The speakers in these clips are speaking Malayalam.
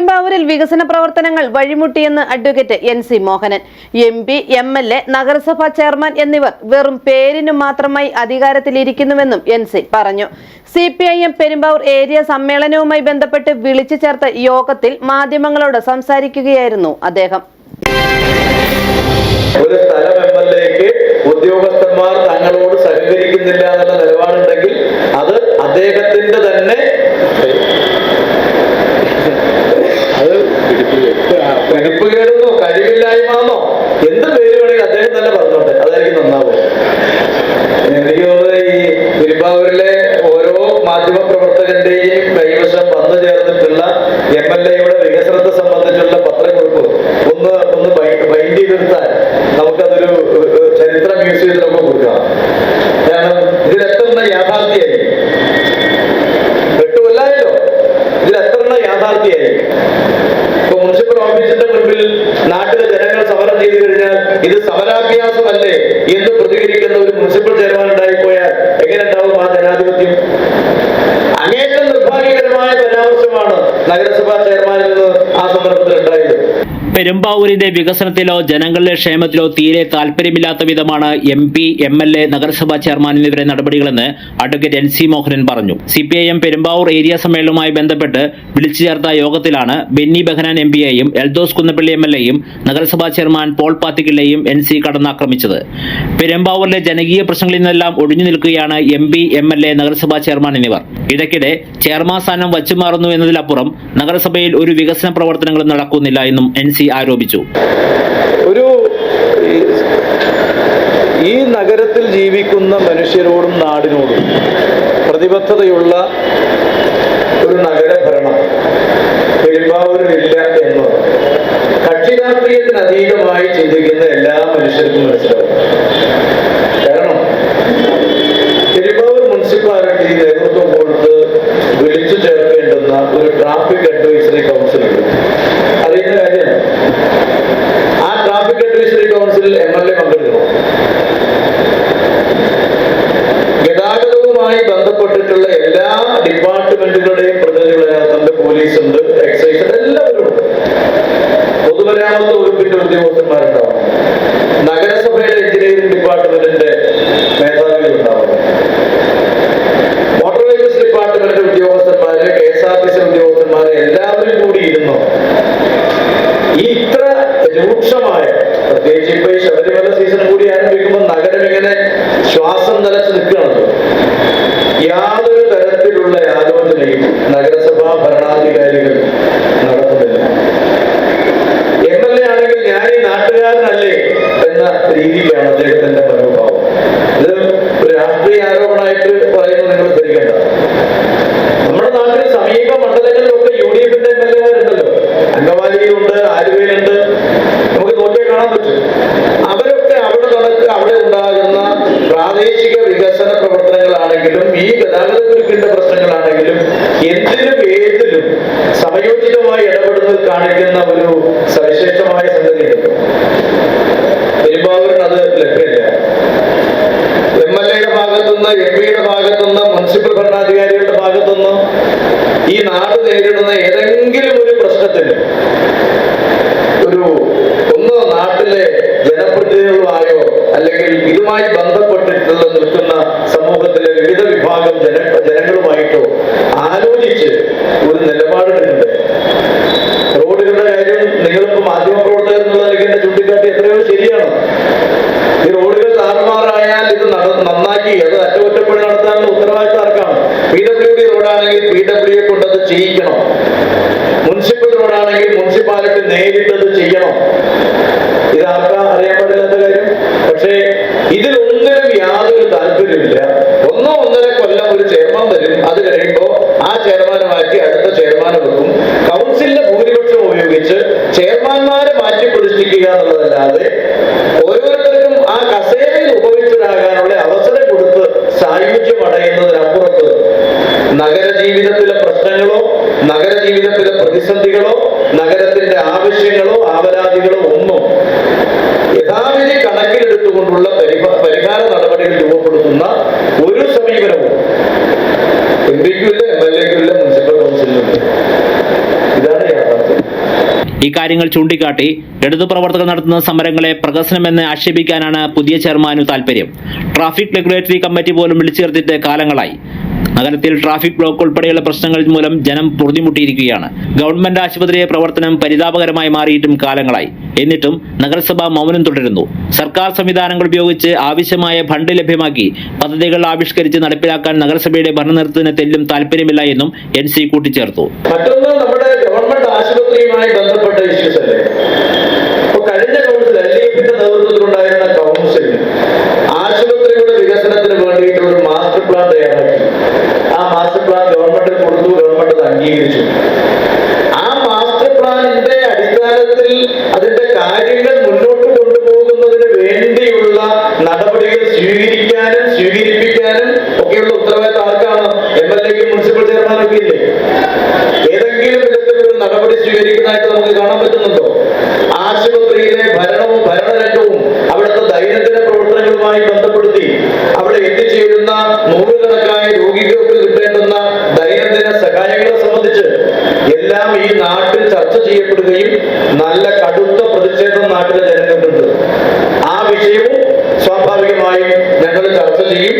പെരുമ്പാവൂരിൽ വികസന പ്രവർത്തനങ്ങൾ വഴിമുട്ടിയെന്ന് advocate N C Mohanan. M P M L A നഗരസഭാ ചെയർമാൻ എന്നിവർ വെറും പേരിനു മാത്രമായി അധികാരത്തിലിരിക്കുന്നുവെന്നും എൻ സി പറഞ്ഞു. C P I M Perumbavoor area സമ്മേളനവുമായി ബന്ധപ്പെട്ട് വിളിച്ചു ചേർത്ത യോഗത്തിൽ മാധ്യമങ്ങളോട് സംസാരിക്കുകയായിരുന്നു അദ്ദേഹം. ഒരു പ്രവർത്തകന്റെയും കൈവശം വന്നു ചേർന്നിട്ടുള്ള എം എൽ എയുടെ വികസനത്തെ സംബന്ധിച്ചുള്ള പത്രക്കുറിപ്പ് ഒന്ന് ഒന്ന് ബൈൻഡ് ചെയ്തെടുത്താൽ നമുക്കതൊരു ചരിത്ര ചരിത്ര മ്യൂസിയത്തിലൊക്കെ കൊടുക്കാം. കാരണം ഇതിലെത്തുന്ന യാഥാർത്ഥ്യമായി പെട്ടുമല്ലായല്ലോ ഇതിലെത്തുന്ന യാഥാർത്ഥ്യമായി ഇപ്പൊ മുനിസിപ്പൽ ഓഫീസിന്റെ മുൻപിൽ നാട്ടിലെ ജനങ്ങൾ സമരം ചെയ്തു കഴിഞ്ഞാൽ ഇത് സമരാഭ്യാസമല്ലേ എന്ന് പ്രതികരിക്കുന്ന ഒരു മുനിസിപ്പൽ ചെയർമാൻ ഉണ്ടായിപ്പോയാൽ നഗരസഭാ ചെയർമാനിൽ നിന്ന് ആ സന്ദർഭത്തിൽ ഉണ്ടായത് പെരുമ്പാവൂരിന്റെ വികസനത്തിലോ ജനങ്ങളുടെ ക്ഷേമത്തിലോ തീരെ താല്പര്യമില്ലാത്ത വിധമാണ് M P M L A നഗരസഭാ ചെയർമാൻ എന്നിവരെ നടപടികളെന്ന് അഡ്വക്കേറ്റ് എൻ സി മോഹനൻ പറഞ്ഞു. C P I M Perumbavoor area സമ്മേളനവുമായി ബന്ധപ്പെട്ട് വിളിച്ചു ചേർത്ത യോഗത്തിലാണ് ബെന്നി ബെഹനാൻ എം പിയെയും എൽദോസ് കുന്നപ്പള്ളി എം എൽ എയും നഗരസഭാ ചെയർമാൻ പോൾ പാത്തിക്കിള്ളയും എൻ സി കടന്നാക്രമിച്ചത്. പെരുമ്പാവൂരിലെ ജനകീയ പ്രശ്നങ്ങളിൽ നിന്നെല്ലാം ഒഴിഞ്ഞു നിൽക്കുകയാണ് M P M L A നഗരസഭാ ചെയർമാൻ എന്നിവർ. ഇടയ്ക്കിടെ ചെയർമാൻ സ്ഥാനം വച്ചുമാറുന്നു എന്നതിലപ്പുറം നഗരസഭയിൽ ഒരു വികസന പ്രവർത്തനങ്ങളും നടക്കുന്നില്ല എന്നും എൻ സി ആരോപിച്ചു. ഒരു ഈ- നഗരത്തിൽ ജീവിക്കുന്ന മനുഷ്യരോടും നാടിനോടും പ്രതിബദ്ധതയുള്ള ഒരു നഗരഭരണം പെരുമ്പാവൂരിലില്ല എന്ന്. കക്ഷി രാഷ്ട്രീയത്തിന് അതീതമായി ചിന്തിക്കുന്ന എല്ലാ മനുഷ്യർക്കും മനസ്സിലാവും കാരണം പെരുമ്പാവൂർ മുനിസിപ്പാലിറ്റി നേതൃത്വം കൊടുത്ത് വിളിച്ചു ചേർക്കേണ്ടുന്ന ഒരു ട്രാഫിക് അഡ്വൈസറി കൗൺസിൽ ഉണ്ട് അറിയുന്ന കാര്യമാണ് ആ ട്രാഫിക് അഡ്വൈസറി കൗൺസിലിൽ എം എൽ എ പങ്കെടുക്കണം ഗതാഗതവുമായി ബന്ധപ്പെട്ടിട്ടുള്ള എല്ലാ ഡിപ്പാർട്ട്മെന്റുകളുടെയും പ്രതിനിധികൾ അതിനകത്തുണ്ട് പോലീസ് ഉണ്ട് എക്സൈസ് ഉണ്ട് എല്ലാവരും ഉണ്ട് പൊതുമരാമത്ത് വകുപ്പിന്റെ ഉദ്യോഗസ്ഥന്മാരുണ്ടാവും നഗരസഭയുടെ എഞ്ചിനീയറിംഗ് ഡിപ്പാർട്ട്മെന്റിന്റെ മേധാവികൾ ഉണ്ടാവും motor vehicles department ഉദ്യോഗസ്ഥന്മാര് K S R T C ഉദ്യോഗസ്ഥന്മാര് എല്ലാവരും കൂടി ഇരുന്നു ഈ ഇത്ര രൂക്ഷമായ പ്രത്യേകിച്ച് ഇപ്പൊ ഈ ശബരിമല സീസൺ കൂടി ആരംഭിക്കുമ്പോൾ നഗരം ഇങ്ങനെ ശ്വാസം നിലച്ച് നിൽക്കുകയാണല്ലോ യാതൊരു തരത്തിലുള്ള ആലോചനയും നഗരസഭാ ഭരണാധികാരികൾ നടത്തുന്നില്ല. എം എൽ എ ആണെങ്കിൽ ഞാൻ ഈ നാട്ടുകാരനല്ലേ എന്ന രീതിയിലാണ് അദ്ദേഹത്തിന്റെ മനോഭാവം എന്തിനും ഏതിലും സമയോചിതമായി ഇടപെടുന്നത് കാണിക്കുന്ന ഒരു സവിശേഷമായ സംഗതിയുണ്ട്. പെരുമ്പാവൂരിന് അത് ലഭ്യമില്ല. എം എൽ എയുടെ ഭാഗത്തുനിന്ന് എം പിയുടെ ഭാഗത്തുനിന്ന് മുനിസിപ്പൽ ഭരണാധികാരികളുടെ ഭാഗത്തുനിന്ന് ഈ നാട് നേരിടുന്ന ഏതെങ്കിലും ഒരു പ്രശ്നത്തിന് ഒരു ഒന്ന് നാട്ടിലെ ജനപ്രതിനിധികളായോ അല്ലെങ്കിൽ ഇതുമായി ബന്ധപ്പെട്ടിട്ടുള്ള നിൽക്കുന്ന സമൂഹത്തിലെ വിവിധ വിഭാഗം ജന ജനങ്ങളുമായിട്ടോ ആലോചിച്ച് ഒരു നിലപാടെടുക്കണ്ടേ റോഡുകളുടെ കാര്യം നിങ്ങളിപ്പോ മാധ്യമ പ്രവർത്തകർ എന്നുള്ള നിലയ്ക്ക് എന്നെ ചൂണ്ടിക്കാട്ടി എത്രയോ ശരിയാണ് ഈ റോഡുകൾ താറുമാറായാൽ ഇത് നട- നന്നാക്കി അത് അറ്റകുറ്റപ്പണി നടത്താനുള്ള ഉത്തരവാദിത്തം ആർക്കാണ് പി ഡബ്ല്യു ഡി റോഡാണെങ്കിൽ പി ഡബ്ല്യു കൊണ്ട് അത് ചെയ്യിക്കണം. മുനിസിപ്പൽ റോഡാണെങ്കിൽ മുനിസിപ്പാലിറ്റി നേരിട്ടത് ചെയ്യണം. ഇത് ആർക്കാ അറിയാൻ പാടില്ലാത്ത കാര്യം? പക്ഷേ ഇതിലൊന്നിനും യാതൊരു താല്പര്യമില്ല ഒന്നോ ഒന്നര കൊല്ലം ഒരു ചെയർമാൻ വരും. അത് കഴിയുമ്പോൾ ആ ചെയർമാനെ മാറ്റി അടുത്ത ചെയർമാനെ വെക്കും. കൗൺസിലിന്റെ ഭൂരിപക്ഷം ഉപയോഗിച്ച് ചെയർമാൻമാരെ മാറ്റി പ്രതിഷ്ഠിക്കുക എന്നുള്ളതല്ലാതെ നഗരത്തിന്റെ ആപരാധികളോ ഒന്നും യഥാവിധി കണക്കിലെടുത്തുകൊണ്ടുള്ള പരിഹ- പരിഹാര നടപടികൾ രൂപപ്പെടുത്തുന്ന ഒരു സമീപനവും എം പിക്കുമില്ല എം എൽ എക്കുമില്ല മുനിസിപ്പൽ കൗൺസിലിനുമില്ല ഇതാണ് യാഥാർത്ഥ്യം. കാര്യങ്ങൾ ചൂണ്ടിക്കാട്ടി ഇടതു പ്രവർത്തകർ നടത്തുന്ന സമരങ്ങളെ പ്രഹസനമെന്ന് ആക്ഷേപിക്കാനാണ് പുതിയ ചെയർമാനു താൽപര്യം. ട്രാഫിക് റെഗുലേറ്ററി കമ്മിറ്റി പോലും വിളിച്ചു ചേർത്തിട്ട് കാലങ്ങളായി. നഗരത്തിൽ ട്രാഫിക് ബ്ലോക്ക് ഉൾപ്പെടെയുള്ള പ്രശ്നങ്ങൾ മൂലം ജനം പൊറുതിമുട്ടിയിരിക്കുകയാണ്. ഗവൺമെന്റ് ആശുപത്രിയെ പ്രവർത്തനം പരിതാപകരമായി മാറിയിട്ടും കാലങ്ങളായി. എന്നിട്ടും നഗരസഭ മൗനം തുടരുന്നു. സർക്കാർ സംവിധാനങ്ങൾ ഉപയോഗിച്ച് ആവശ്യമായ ഫണ്ട് ലഭ്യമാക്കി പദ്ധതികൾ ആവിഷ്കരിച്ച് നടപ്പിലാക്കാൻ നഗരസഭയുടെ ഭരണനിരത്തിന് തെല്ലും താല്പര്യമില്ല എന്നും എൻ സി കൂട്ടിച്ചേർത്തു. മറ്റൊന്ന് നമ്മുടെ ഗവൺമെന്റ് ആശുപത്രിയുമായി ബന്ധപ്പെട്ട ഇഷ്യൂസ് അല്ലേ? എല്ലാം ഈ നാട്ടിൽ ചർച്ച ചെയ്യപ്പെടുകയും നല്ല കടുത്ത പ്രതിഷേധം നാട്ടിലെ ജനങ്ങൾക്കുണ്ട്. ആ വിഷയവും സ്വാഭാവികമായും ഞങ്ങൾ ചർച്ച ചെയ്യും.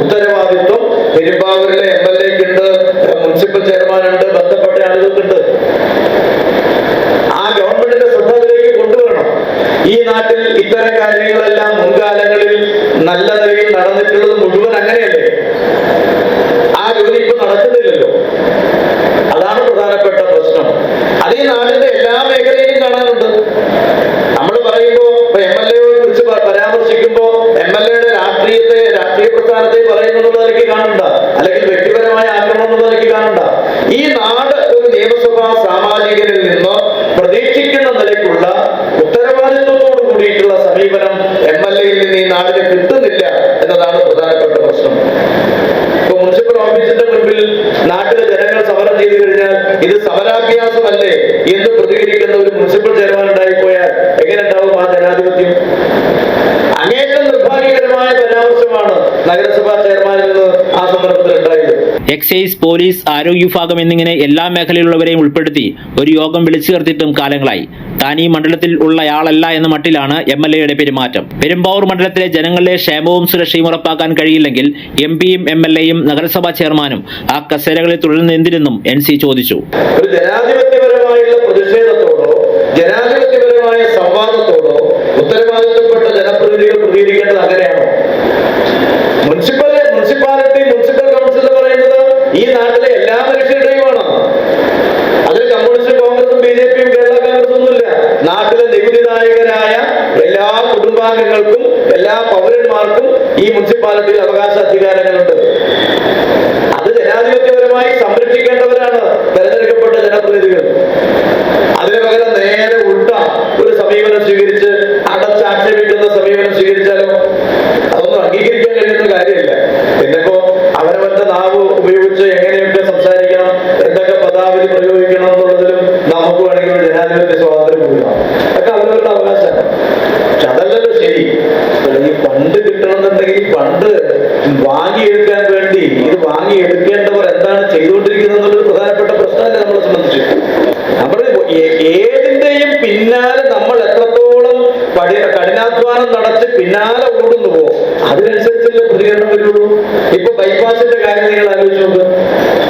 ഉത്തരവാദിത്വം പെരുമ്പാവൂരിലെ എം എൽ എക്ക് ഉണ്ട് മുനിസിപ്പൽ ചെയർമാൻ ഉണ്ട് ബന്ധപ്പെട്ട ആളുകൾക്കുണ്ട് ആ ഗവൺമെന്റിന്റെ ശ്രദ്ധയിലേക്ക് കൊണ്ടുവരണം. ഈ നാട്ടിൽ ഇത്തരം കാര്യങ്ങളെല്ലാം മുൻകാലങ്ങളിൽ നല്ല നിലയിൽ നടന്നിട്ടുള്ളത് മുഴുവൻ അങ്ങനെയല്ലേ? ആ ജോലി ഇപ്പൊ നടക്കുന്നില്ലല്ലോ. അതാണ് പ്രധാനപ്പെട്ട പ്രശ്നം. അതേ ഈ എം നീ ഈ നാടിന് കിട്ടുന്നില്ല എന്നതാണ് പ്രധാനപ്പെട്ട പ്രശ്നം. ഇപ്പൊ മുനിസിപ്പൽ ഓഫീസിന്റെ മുൻപിൽ നാട്ടിലെ ജനങ്ങൾ സമരം ചെയ്തു കഴിഞ്ഞാൽ ഇത് സമരാഭ്യാസമല്ലേ എന്ന് പ്രതികരിക്കുന്ന ഒരു മുനിസിപ്പൽ ചെയർമാൻ ഉണ്ടായിപ്പോയാൽ എങ്ങനെ ഉണ്ടാവും ആ ജനാധിപത്യം അങ്ങേറ്റം നിർഭാഗ്യകരമായ പരാമർശമാണ് നഗരസഭാ ചെയർമാനിൽ നിന്ന് ആ സന്ദർഭത്തിൽ ഉണ്ടായത് എക്സൈസ് പോലീസ് ആരോഗ്യ വിഭാഗം എന്നിങ്ങനെ എല്ലാ മേഖലയിലുള്ളവരെയും ഉൾപ്പെടുത്തി ഒരു യോഗം വിളിച്ചു ചേർത്തിട്ടും കാലങ്ങളായി. താൻ ഈ മണ്ഡലത്തിൽ ഉള്ളയാളല്ല എന്ന മട്ടിലാണ് എം എൽ എയുടെ പെരുമാറ്റം. പെരുമ്പാവൂർ മണ്ഡലത്തിലെ ജനങ്ങളുടെ ക്ഷേമവും സുരക്ഷയും ഉറപ്പാക്കാൻ കഴിയില്ലെങ്കിൽ എം പിയും എം എൽ എയും നഗരസഭാ ചെയർമാനും ആ കസേരകളിൽ തുടരുന്ന എന്തിനെന്നും എൻ സി ചോദിച്ചു. ഒരു ജനാധിപത്യപരമായുള്ള പ്രതിഷേധത്തോടോ ജനാധിപത്യപരമായ സംവാദത്തോടോ ഉത്തരവാദിത്തപ്പെട്ട ജനപ്രതിനിധികൾ പ്രതികരിക്കേണ്ടത് അങ്ങനെയാണോ മുനിസിപ്പൽ മുനിസിപ്പാലിറ്റി മുനിസിപ്പൽ കൗൺസിൽ എന്ന് പറയുന്നത് ഈ നാട്ടിലെ എല്ലാ മനുഷ്യരുടെയുമാണ് അതിൽ കമ്മ്യൂണിസ്റ്റ് കോൺഗ്രസും ബി ജെ പിയും കേരള കോൺഗ്രസും ഒന്നുമില്ല നാട്ടിലെ നികുതിദായകരായ എല്ലാ കുടുംബാംഗങ്ങൾക്കും എല്ലാ പൗരന്മാർക്കും ഈ മുനിസിപ്പാലിറ്റിയിൽ അവകാശ അധികാരങ്ങളുണ്ട്. അത് ജനാധിപത്യപരമായി സംരക്ഷിക്കേണ്ടവരാണ് തെരഞ്ഞെടുക്കപ്പെട്ട ജനപ്രതിനിധികൾ. എത്രത്തോളം കഠിനാധ്വാനം നടത്തി പിന്നാലെ ഓടുന്നുവോ അതിനനുസരിച്ചല്ലേ പ്രതികരണം വരുള്ളൂ. ഇപ്പൊ ബൈപ്പാസിന്റെ കാര്യം നിങ്ങൾ ആലോചിച്ചുകൊണ്ട്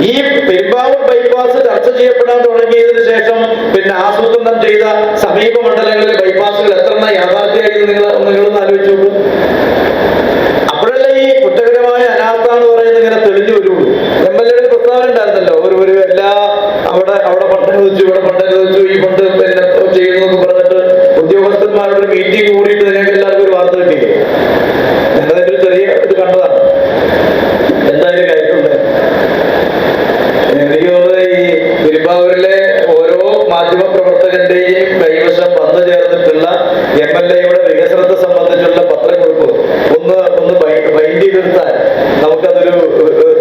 ഈ പെരുമ്പാവൂർ ബൈപ്പാസ് ചർച്ച ചെയ്യപ്പെടാൻ തുടങ്ങിയതിനു ശേഷം പിന്നെ ആസൂത്രണം ചെയ്ത സമീപ മണ്ഡലങ്ങളിലെ ബൈപ്പാസുകൾ എത്ര യാഥാർത്ഥ്യമായി നിങ്ങൾ നിങ്ങളൊന്ന് ആലോചിച്ച് പ്രവർത്തകന്റെയും കൈവശം വന്നു ചേർന്നിട്ടുള്ള എം എൽ എയുടെ വികസനത്തെ സംബന്ധിച്ചുള്ള പത്രക്കുറിപ്പ് ഒന്ന് ഒന്ന് ബൈൻഡ് ചെയ്തെടുത്താൽ നമുക്കതൊരു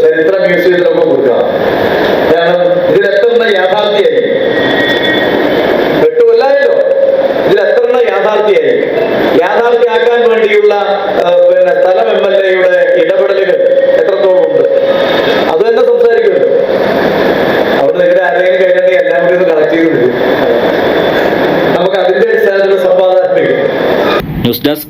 ചരിത്ര മ്യൂസിയത്തിൽ നമുക്ക് കൊടുക്കാം. കാരണം ഇതിലെത്തുന്ന യാഥാർത്ഥ്യമായി എട്ട് കൊല്ലായല്ലോ യാഥാർത്ഥ്യായി? യാഥാർത്ഥ്യമാക്കാൻ വേണ്ടിയുള്ള ആ, പിന്നെ സ്ഥലം എം എൽ എയുടെ ഇടപെടലുകൾ എത്രത്തോളം ഉണ്ട് അത് തന്നെ സംസാരിക്കുമല്ലോ അവിടെ നിങ്ങളുടെ ആരെങ്കിലും കയ്യിലുണ്ടെങ്കിൽ എല്ലാം കൂടി ഒന്ന് കണക്ട് ചെയ്ത് വിടും നമുക്ക് അതിന്റെ അടിസ്ഥാനത്തിലുള്ള സംവാദം news desk